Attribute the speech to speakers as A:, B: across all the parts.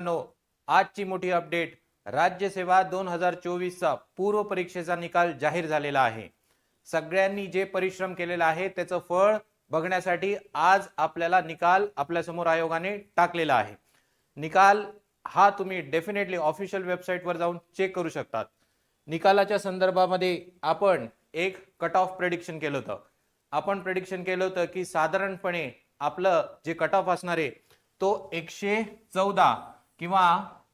A: मित्रांनो आजची मोठी अपडेट राज्यसेवा दोन हजार चोवीसचा पूर्व परीक्षेचा निकाल जाहीर झालेला आहे. सगळ्यांनी जे परिश्रम केलेला आहे त्याचं फळ बघण्यासाठी आज आपल्याला निकाल आपल्यासमोर आयोगाने टाकलेला आहे. निकाल हा तुम्ही डेफिनेटली ऑफिशियल वेबसाईटवर जाऊन चेक करू शकतात. निकालाच्या संदर्भामध्ये आपण एक कट ऑफ प्रेडिक्शन केलं होतं. आपण प्रेडिक्शन केलं होतं की साधारणपणे आपलं जे कट ऑफ असणार आहे तो एकशे चौदा किंवा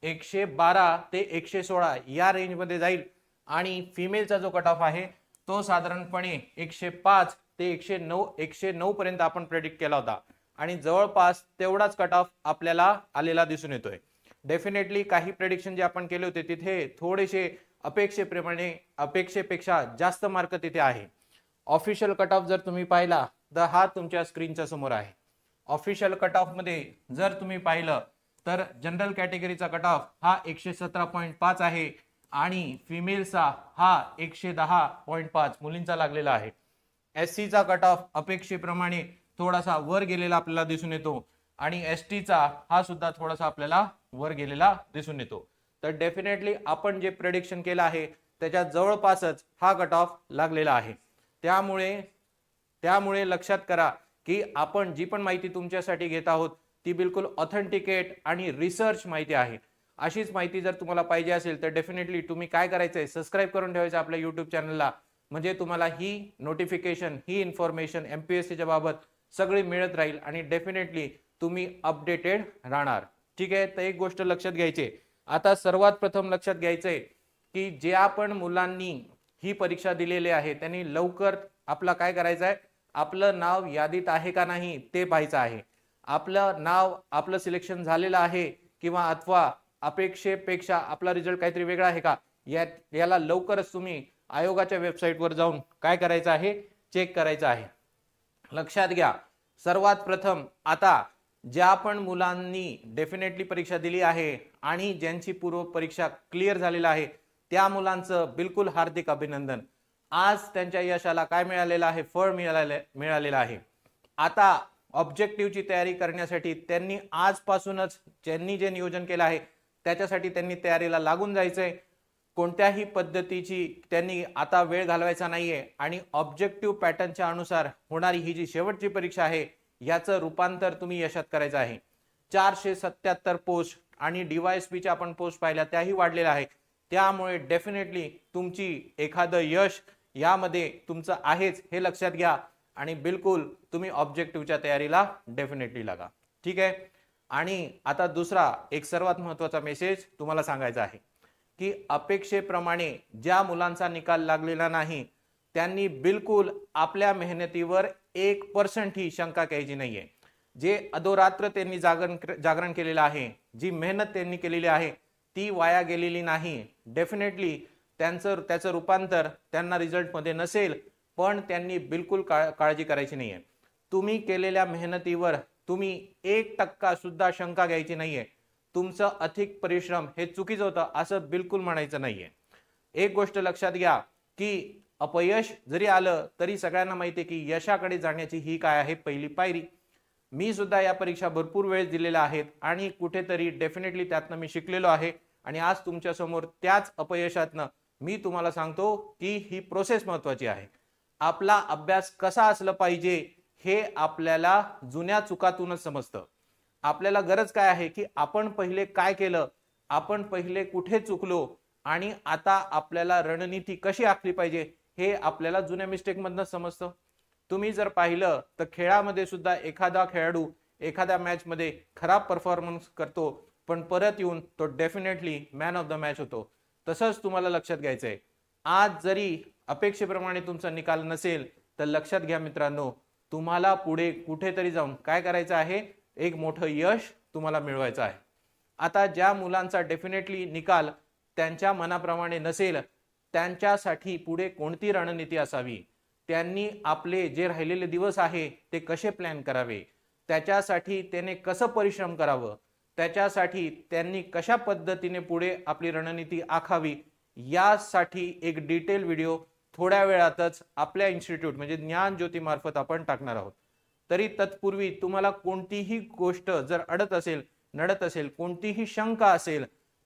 A: एकशे बारा ते एकशे सोळा या रेंजमध्ये जाईल. आणि फिमेलचा जो कट ऑफ आहे तो साधारणपणे एकशे पाच ते एकशे नऊ एकशे नऊ पर्यंत आपण प्रेडिक्ट केला होता. आणि जवळपास तेवढाच कट ऑफ आपल्याला आलेला दिसून येतोय. डेफिनेटली काही प्रेडिक्शन जे आपण केले होते तिथे थोडेसे अपेक्षेप्रमाणे अपेक्षेपेक्षा जास्त मार्क तिथे आहे. ऑफिशियल कट ऑफ जर तुम्ही पाहिला तर हा तुमच्या स्क्रीनच्या समोर आहे. ऑफिशियल कट ऑफमध्ये जर तुम्ही पाहिलं तर जनरल कॅटेगरीचा कट ऑफ हा एकशे सतरा पॉईंट पाच आहे आणि फिमेलचा हा एकशे दहा पॉईंट पाच मुलींचा लागलेला आहे. एस सीचा कट ऑफ अपेक्षेप्रमाणे थोडासा वर गेलेला आपल्याला दिसून येतो आणि एस टीचा हा सुद्धा थोडासा आपल्याला वर गेलेला दिसून येतो. तर डेफिनेटली आपण जे प्रेडिक्शन केलं आहे त्याच्या जवळपासच हा कट ऑफ लागलेला आहे. त्यामुळे त्यामुळे लक्षात करा की आपण जी पण माहिती तुमच्यासाठी घेत आहोत ती बिलकुल ऑथेंटिकेट आणि रिसर्च माहिती आहे. अशीच माहिती जर तुम्हाला पाहिजे असेल तर डेफिनेटली तुम्ही काय करायचं आहे सबस्क्राईब करून ठेवायचं आपल्या युट्यूब चॅनलला म्हणजे तुम्हाला ही नोटिफिकेशन ही इन्फॉर्मेशन एम पी एस सीच्या बाबत सगळी मिळत राहील आणि डेफिनेटली तुम्ही अपडेटेड राहणार. ठीक आहे? तर एक गोष्ट लक्षात घ्यायची आता सर्वात प्रथम लक्षात घ्यायचंय की ज्या पण मुलांनी ही परीक्षा दिलेली आहे त्यांनी लवकर आपला काय करायचं आहे आपलं नाव यादीत आहे का नाही ते पाहायचं आहे. आपलं नाव आपलं सिलेक्शन झालेलं आहे किंवा अथवा अपेक्षेपेक्षा आपला रिझल्ट काहीतरी वेगळा आहे का? या याला लवकरच तुम्ही आयोगाच्या वेबसाईटवर जाऊन काय करायचं आहे? चेक करायचं आहे. लक्षात घ्या. सर्वात प्रथम आता ज्या पण मुलांनी डेफिनेटली परीक्षा दिली आहे आणि ज्यांची पूर्व परीक्षा क्लिअर झालेला आहे त्या मुलांचं बिलकुल हार्दिक अभिनंदन. आज त्यांच्या यशाला काय मिळालेलं आहे? फळ मिळालेलं मिळालेलं आहे. आता ऑब्जेक्टिव्हची तयारी करण्यासाठी त्यांनी आजपासूनच ज्यांनी जे नियोजन केलं आहे त्याच्यासाठी त्यांनी तयारीला लागून जायचं आहे कोणत्याही पद्धतीची त्यांनी आता वेळ घालवायचा नाही आहे आणि ऑब्जेक्टिव्ह पॅटर्नच्या अनुसार होणारी ही जी शेवटची परीक्षा आहे याचं रूपांतर तुम्ही यशात करायचं आहे. चारशे सत्याहत्तर पोस्ट आणि डीवायएसपीच्या आपण पोस्ट पाहिल्या त्याही वाढलेल्या आहे त्यामुळे डेफिनेटली तुमची एखादं यश यामध्ये तुमचं आहेच हे लक्षात घ्या. आणि बिलकुल तुम्ही ऑब्जेक्टिव्हच्या तयारीला डेफिनेटली लागा. ठीक आहे? आणि आता दुसरा एक सर्वात महत्त्वाचा मेसेज तुम्हाला सांगायचा आहे की अपेक्षेप्रमाणे ज्या मुलांचा निकाल लागलेला नाही त्यांनी बिलकुल आपल्या मेहनतीवर एक पर्सेंट ही शंका घ्यायची नाहीये. जे अधोरात्र त्यांनी जागरण जागरण केलेलं आहे जी मेहनत त्यांनी केलेली आहे ती वाया गेलेली नाही. डेफिनेटली त्यांचं त्याचं रूपांतर त्यांना रिझल्टमध्ये नसेल पण त्यांनी बिलकुल काळ काळजी करायची नाहीये. तुम्ही केलेल्या मेहनतीवर तुम्ही एक टक्का सुद्धा शंका घ्यायची नाहीये. तुमचं अधिक परिश्रम हे चुकीचं होतं असं बिलकुल म्हणायचं नाहीये. एक गोष्ट लक्षात घ्या की अपयश जरी आलं तरी सगळ्यांना माहिती आहे की यशाकडे जाण्याची ही काय आहे पहिली पायरी. मी सुद्धा या परीक्षा भरपूर वेळेस दिलेल्या आहेत आणि कुठेतरी डेफिनेटली त्यातनं मी शिकलेलो आहे आणि आज तुमच्यासमोर त्याच अपयशातनं मी तुम्हाला सांगतो की ही प्रोसेस महत्वाची आहे. आपला अभ्यास कसा असलं पाहिजे हे आपल्याला जुन्या चुकातूनच समजतं. आपल्याला गरज काय आहे की आपण पहिले काय केलं आपण पहिले कुठे चुकलो आणि आता आपल्याला रणनीती कशी आखली पाहिजे हे आपल्याला जुन्या मिस्टेक मधनं समजतं. तुम्ही जर पाहिलं तर खेळामध्ये सुद्धा एखादा खेळाडू एखाद्या मॅच मध्ये खराब परफॉर्मन्स करतो पण परत येऊन तो definitely man of the match होतो. तसंच तुम्हाला लक्षात घ्यायचंय. आज जरी अपेक्षेप्रमाणे तुमचा निकाल नसेल तर लक्षात घ्या मित्रांनो तुम्हाला पुढे कुठेतरी जाऊन काय करायचं आहे? एक मोठं यश तुम्हाला मिळवायचं आहे. आता ज्या मुलांचा डेफिनेटली निकाल त्यांच्या मनाप्रमाणे नसेल त्यांच्यासाठी पुढे कोणती रणनीती असावी? त्यांनी आपले जे राहिलेले दिवस आहे ते कसे प्लॅन करावे? त्याच्यासाठी त्याने कसं परिश्रम करावं? त्याच्यासाठी त्यांनी कशा पद्धतीने पुढे आपली रणनीती आखावी? यासाठी एक डिटेल व्हिडिओ थोड्या वेळातच आपल्या इन्स्टिट्यूट म्हणजे ज्ञान ज्योतीमार्फत आपण टाकणार आहोत. तरी तत्पूर्वी तुम्हाला कोणतीही गोष्ट जर अडत असेल नडत असेल कोणतीही शंका असेल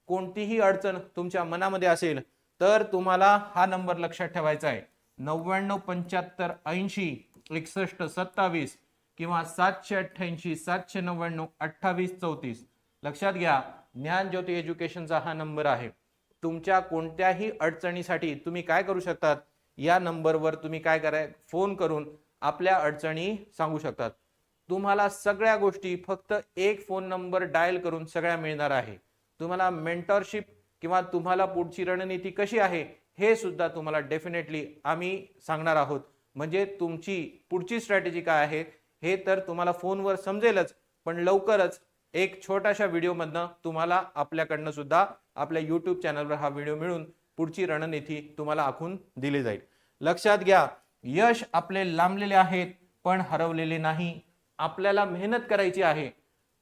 A: कोणतीही अडचण तुमच्या मनामध्ये असेल तर तुम्हाला हा नंबर लक्षात ठेवायचा आहे. नव्याण्णव पंच्याहत्तर ऐंशी एकसष्ट सत्तावीस किंवा सातशे अठ्ठ्याऐंशी सातशे नव्याण्णव अठ्ठावीस चौतीस. लक्षात घ्या ज्ञान ज्योती एज्युकेशनचा हा नंबर आहे. तुमच्या कोणत्याही अडचणीसाठी तुम्ही काय करू शकतात? या नंबरवर तुम्ही काय कराय फोन करून आपल्या अडचणी सांगू शकतात. तुम्हाला सगळ्या गोष्टी फक्त एक फोन नंबर डायल करून सगळ्या मिळणार आहे. तुम्हाला मेंटॉरशिप किंवा तुम्हाला पुढची रणनीती कशी आहे हे सुद्धा तुम्हाला डेफिनेटली आम्ही सांगणार आहोत. म्हणजे तुमची पुढची स्ट्रॅटेजी काय आहे हे तर तुम्हाला फोनवर समजेलच पण लवकरच एक छोट्याशा व्हिडिओमधनं तुम्हाला आपल्याकडनं सुद्धा आपल्या युट्यूब चॅनलवर हा व्हिडिओ मिळून पुढची रणनीती तुम्हाला आखून दिली जाईल. लक्षात घ्या यश आपले लांबलेले आहेत पण हरवलेले नाही. आपल्याला मेहनत करायची आहे.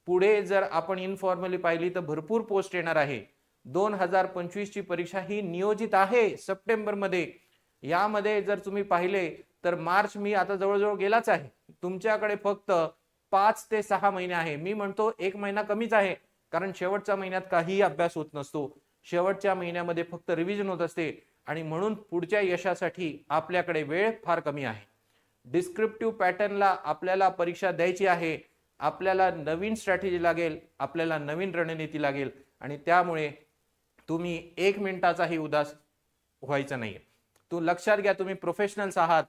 A: पुढे जर आपण इनफॉर्मली पाहिली तर भरपूर पोस्ट येणार आहे. दोन हजार पंचवीस ची परीक्षा ही नियोजित आहे सप्टेंबरमध्ये. यामध्ये जर तुम्ही पाहिले तर मार्च मी आता जवळजवळ गेलाच आहे. तुमच्याकडे फक्त पाच ते सहा महिने आहे. मी म्हणतो एक महिना कमीच आहे कारण शेवटच्या महिन्यात काहीही अभ्यास होत नसतो. शेवटच्या महिन्यामध्ये फक्त रिव्हिजन होत असते. आणि म्हणून पुढच्या यशासाठी आपल्याकडे वेळ फार कमी आहे. डिस्क्रिप्टिव्ह पॅटर्नला आपल्याला परीक्षा द्यायची आहे. आपल्याला नवीन स्ट्रॅटेजी लागेल. आपल्याला नवीन रणनीती लागेल. आणि त्यामुळे तुम्ही एक मिनिटाचाही उदास व्हायचा नाही तू लक्षात घ्या तुम्ही प्रोफेशनल्स आहात.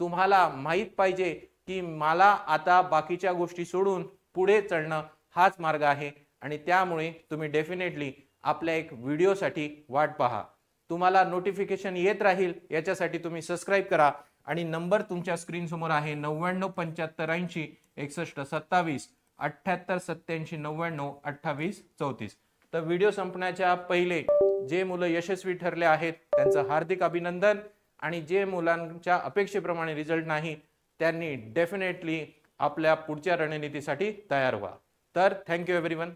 A: तुम्हाला माहीत पाहिजे की मला आता बाकीच्या गोष्टी सोडून पुढे चढणं हाच मार्ग आहे. आणि त्यामुळे तुम्ही डेफिनेटली आपल्या एक व्हिडिओसाठी वाट पहा. तुम्हाला नोटिफिकेशन येत राहील याच्यासाठी तुम्ही सबस्क्राईब करा. आणि नंबर तुमच्या स्क्रीन समोर आहे नव्याण्णव पंच्याहत्तर ऐंशी एकसष्ट सत्तावीस अठ्ठ्याहत्तर सत्याऐंशी नव्याण्णव अठ्ठावीस चौतीस. तर व्हिडिओ संपण्याच्या पहिले जे मुलं यशस्वी ठरले आहेत त्यांचं हार्दिक अभिनंदन. आणि जे मुलांच्या अपेक्षेप्रमाणे रिझल्ट नाही त्यांनी डेफिनेटली आपल्या पुढच्या रणनीतीसाठी तयार व्हा. तर थँक्यू एव्हरीवन